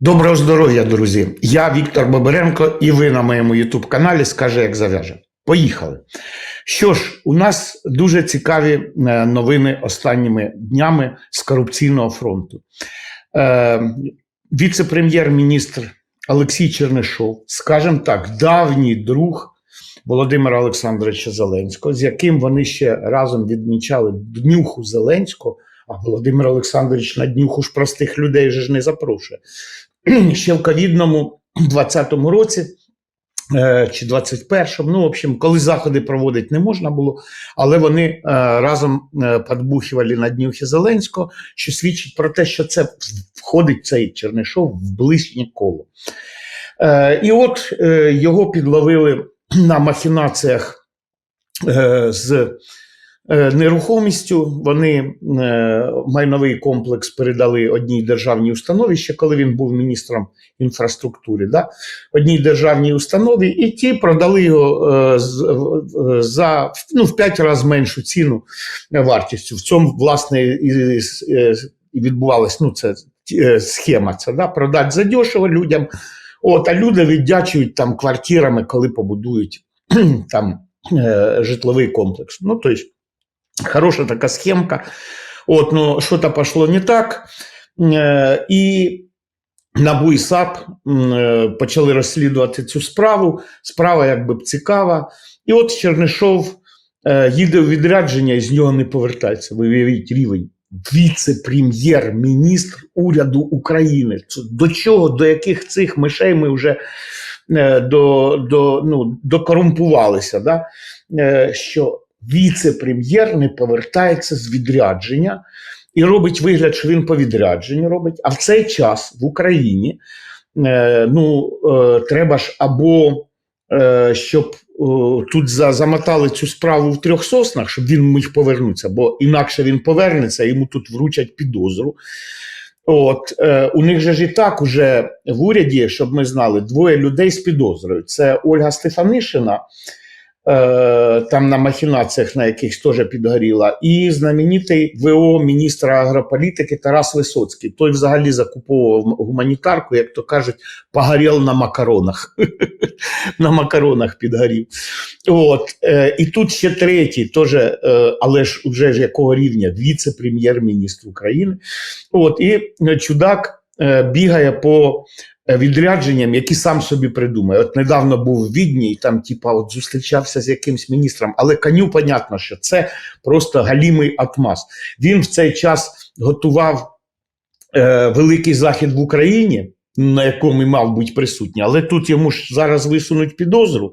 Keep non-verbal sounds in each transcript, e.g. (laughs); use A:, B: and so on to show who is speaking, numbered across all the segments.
A: Доброго здоров'я, друзі! Я Віктор Боберенко, і ви на моєму youtube каналі Скаже, як зав'яже. Поїхали. Що ж, у нас дуже цікаві е, новини останніми днями з корупційного фронту. Е, Віце-прем'єр-міністр Олексій Чернишов, скажімо так, давній друг Володимира Олександровича Зеленського, з яким вони ще разом відмічали днюху Зеленського. А Володимир Олександрович на днюху ж простих людей же ж не запрошує. (clears throat) Ще в ковідному (clears throat) 20-му році е, чи 21-му, ну, в общем, коли заходи проводити не можна було, але вони е, разом е, подбухували на днюхи Зеленського, що свідчить про те, що це входить цей Чернишов в ближнє коло. І от його підловили (clears throat) на махінаціях з нерухомістю. Вони е, майновий комплекс передали одній державній установі, ще коли він був міністром інфраструктури, да? одній державній установі, і ті продали його е, е, за ну, в 5 разів меншу ціну е, вартістю. В цьому, власне, і, і ну, це, е, схема. Це, да? продати задешево людям. От, а люди віддячують там квартирами, коли побудують (clears throat) там е, житловий комплекс. Ну, тобто, хороша така схемка. От, ну, що-то пішло не так. І НАБУ і САП е, почали розслідувати цю справу. Справа якби б цікава. І от Чернишов їде у відрядження і з нього не повертається. Ви уявіть рівень. Віце-прем'єр-міністр уряду України. До чого, до яких цих мишей ми вже е, до, до, ну, докорумпувалися? Да? Е, що віце-прем'єр не повертається з відрядження і робить вигляд, що він по відрядженню робить. А в цей час в Україні е, ну, е, треба ж або е, щоб о, тут за, замотали цю справу в трьох соснах, щоб він міг повернутися, бо інакше він повернеться, йому тут вручать підозру. От е, у них же ж і так уже в уряді, щоб ми знали, двоє людей з підозрою. Це Ольга Стефанишина, е, там на махінаціях, на якихось теж підгоріла, і знаменитий ВО міністра агрополітики Тарас Висоцький. Той взагалі закуповував гуманітарку, як то кажуть, погорів на макаронах. (laughs) на макаронах підгорів. От, е, і тут ще третій, теж, е, але ж уже ж якого рівня, віце-прем'єр-міністр України. От, і е, чудак е, бігає по е, відрядженням, які сам собі придумає. От недавно був в Відні, і там, типа, от зустрічався з якимсь міністром, але коню понятно, що це просто галімий атмаз. Він в цей час готував е, великий захід в Україні, на якому і мав бути присутній, але тут йому ж зараз висунуть підозру.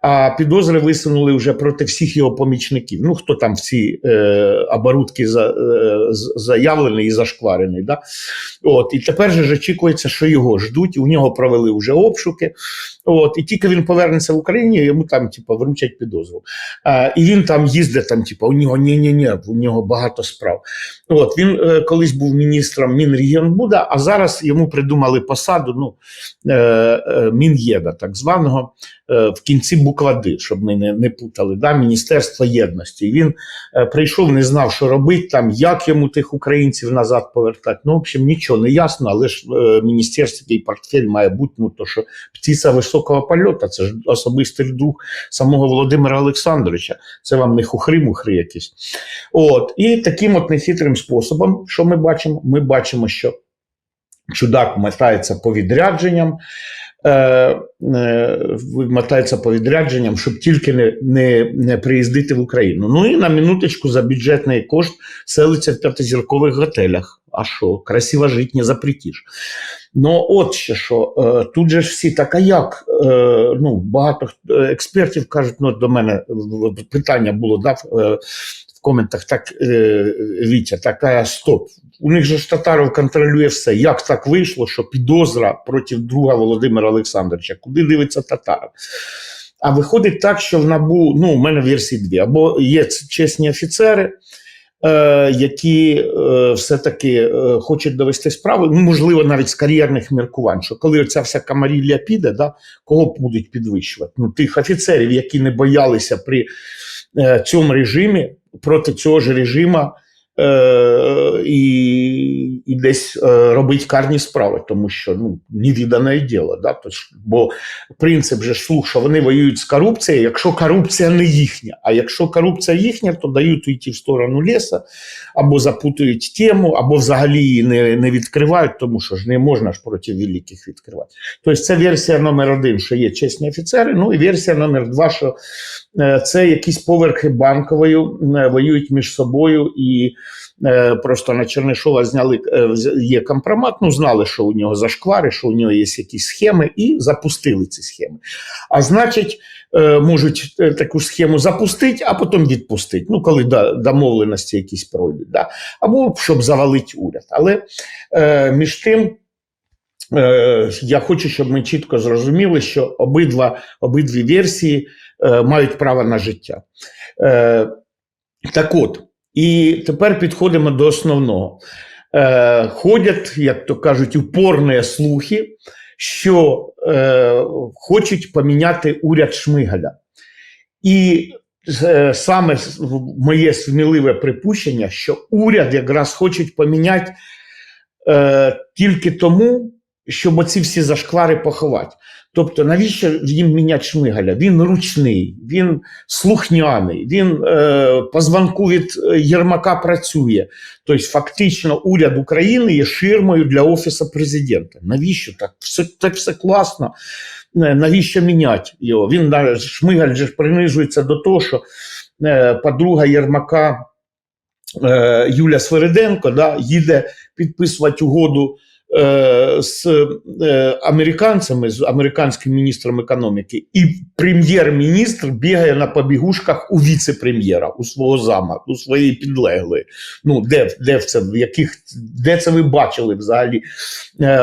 A: А підозри висунули вже проти всіх його помічників. Ну, хто там в ці е, оборудки за, е, заявлений і зашкварений. Да? От, і тепер же ж очікується, що його ждуть. У нього провели вже обшуки. От, і тільки він повернеться в Україні, йому там типу, вручать підозру. А, і він там їздить, там, типу, у нього ні-ні-ні, у нього багато справ. От, він е, колись був міністром Мінрегіонбуда, а зараз йому придумали посаду ну, е, е, Мін'єда, так званого, е, в кінці буква Д, щоб ми не, не путали, да, Міністерство єдності. Він е, прийшов, не знав, що робити там, як йому тих українців назад повертати. Ну, в общем, нічого не ясно, але ж е, міністерський портфель має бути, ну, то що птиця високого польоту, це ж особистий друг самого Володимира Олександровича. Це вам не хухри-мухри якісь. От, і таким от нехитрим способом, що ми бачимо? Ми бачимо, що чудак мотається по відрядженням, е, е, по відрядженням, щоб тільки не, не, не приїздити в Україну. Ну і на минуточку за бюджетний кошт селиться в п'ятизіркових готелях. А що, красиво жити не запретиш. Ну, от ще що, е, тут же ж всі так, а як? Ну, багато експертів кажуть, ну, до мене питання було да, в, коментах, так, е, Вітя, така стоп. У них же ж Татаров контролює все. Як так вийшло, що підозра проти друга Володимира Олександровича? Куди дивиться Татаров? А виходить так, що в НАБУ, ну, у мене версії дві, або є чесні офіцери, е, які е, все-таки е, хочуть довести справу, ну, можливо, навіть з кар'єрних міркувань, що коли ця вся камарілля піде, да, кого будуть підвищувати? Ну, тих офіцерів, які не боялися при е, цьому режимі проти цього ж режиму е, і, і десь е, робити карні справи, тому що ну, невідане діло. Да? Тож, бо принцип же слух, що вони воюють з корупцією, якщо корупція не їхня. А якщо корупція їхня, то дають йти в сторону ліса, або запутують тему, або взагалі її не, не відкривають, тому що ж не можна ж проти великих відкривати. Тобто це версія номер один, що є чесні офіцери. Ну і версія номер два, що е, це якісь поверхи банковою е, воюють між собою і просто на Чернишова зняли е, є компромат. Ну знали, що у нього зашквари, що у нього є якісь схеми, і запустили ці схеми. А значить, е, можуть е, таку схему запустити, а потім відпустити. Ну, коли домовленості якісь пройдуть. Да? Або щоб завалити уряд. Але е, між тим. Е, Я хочу, щоб ми чітко зрозуміли, що обидва, обидві версії е, мають право на життя. Е, так от, і тепер підходимо до основного. Е, ходять, як то кажуть, упорні слухи, що е, хочуть поміняти уряд Шмигаля. І е, саме моє сміливе припущення, що уряд якраз хочуть поміняти е, тільки тому, щоб оці всі зашквари поховати. Тобто, навіщо їм міняти Шмигаля? Він ручний, він слухняний, він е, по звонку від е, Єрмака працює. Тобто, фактично, уряд України є ширмою для Офісу президента. Навіщо так? Все, так все класно. Е, Навіщо міняти його? Він Шмигаль же принижується до того, що е, подруга Єрмака е, Юля Свериденко да, їде підписувати угоду з е, американцями, з американським міністром економіки, і прем'єр-міністр бігає на побігушках у віце-прем'єра, у свого зама, у своєї підлеглої. Ну, де, де, це, в яких, де це ви бачили взагалі е,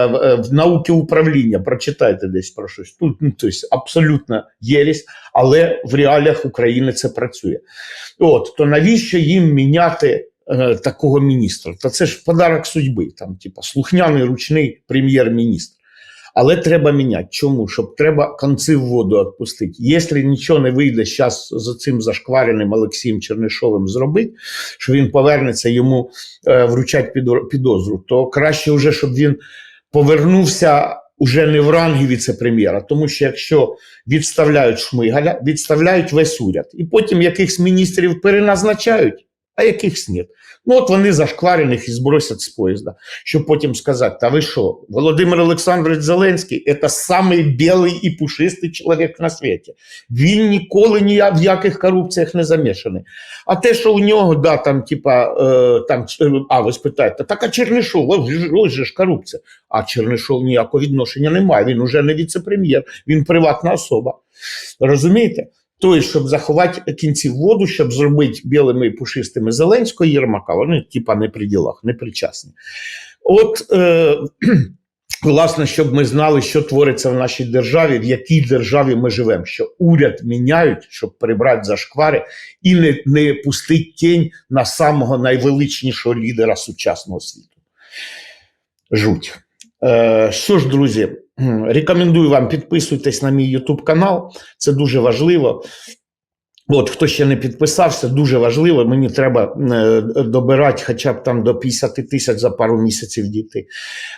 A: в, е, науки управління? Прочитайте десь про щось. Тут ну, тобто, абсолютно єрість, але в реаліях України це працює. От, то навіщо їм міняти е, такого міністра? Та це ж подарок судьби, там, типа, слухняний ручний прем'єр-міністр. Але треба міняти. Чому? Щоб треба конці в воду відпустити. Якщо нічого не вийде зараз з цим зашквареним Олексієм Чернишовим зробити, що він повернеться йому е, вручать підозру, то краще вже, щоб він повернувся уже не в рангі віце-прем'єра, тому що якщо відставляють Шмигаля, відставляють весь уряд. І потім якихось міністрів переназначають, а якихось ні. Ну от вони зашкварених і збросять з поїзда, щоб потім сказати: та ви що, Володимир Олександрович Зеленський це самий білий і пушистий чоловік на світі. Він ніколи ні в яких корупціях не замішаний. А те, що у нього, да, там, типа, е, там, е, а ви спитаєте, так а Чернишов, ось же ж- корупція. А Чернишов ніякого відношення не має. Він уже не віце-прем'єр, він приватна особа. Розумієте? Тобто, щоб заховати кінці воду, щоб зробити білими пушистими Зеленського Єрмака, вони типа не при ділах, не причасні. От, е, (clears throat) власне, щоб ми знали, що твориться в нашій державі, в якій державі ми живемо, що уряд міняють, щоб прибрати зашквари і не, не пустити тінь на самого найвеличнішого лідера сучасного світу. Жуть. Е, що ж, друзі, рекомендую вам підписуйтесь на мій YouTube канал. Це дуже важливо. От, хто ще не підписався, дуже важливо. Мені треба е, добирати хоча б там до 50 тисяч за пару місяців дійти.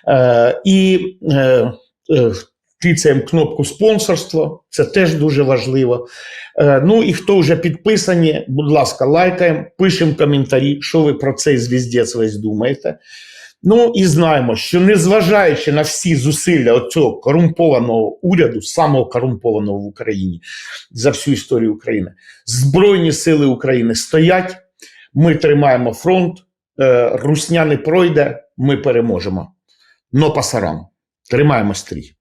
A: Е, і е, е, тицяємо кнопку спонсорство, це теж дуже важливо. Е, ну і хто вже підписані, будь ласка, лайкаємо, пишемо коментарі, що ви про цей звіздець весь думаєте. Ну і знаємо, що незважаючи на всі зусилля цього корумпованого уряду, самого корумпованого в Україні за всю історію України, Збройні сили України стоять. Ми тримаємо фронт, е, русня не пройде, ми переможемо. Но пасарам. Тримаємо стрій.